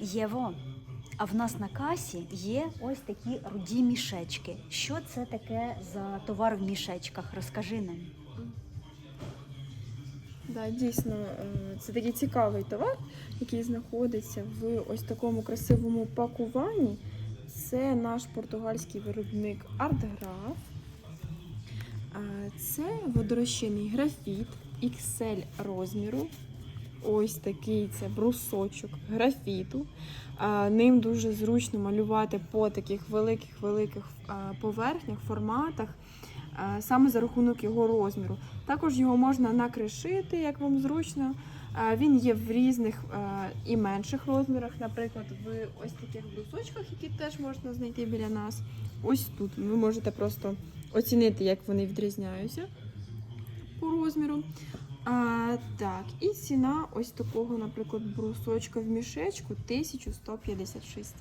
Єво, а в нас на касі є ось такі руді мішечки. Що це таке за товар в мішечках? Розкажи нам. Да, дійсно, е, це такий цікавий товар, який знаходиться в ось такому красивому пакуванні. Це наш португальський виробник Артграф. Е, Це водорозчинний графіт XL розміру. Ось такий це брусочок графіту. Ним дуже зручно малювати по таких великих-великих поверхнях, форматах, саме за рахунок його розміру. Також його можна накришити, як вам зручно. Він є в різних і менших розмірах, наприклад, в ось таких брусочках, які теж можна знайти біля нас. Ось тут ви можете просто оцінити, як вони відрізняються по розміру. А, так, і ціна ось такого, наприклад, брусочка в мішечку 1156.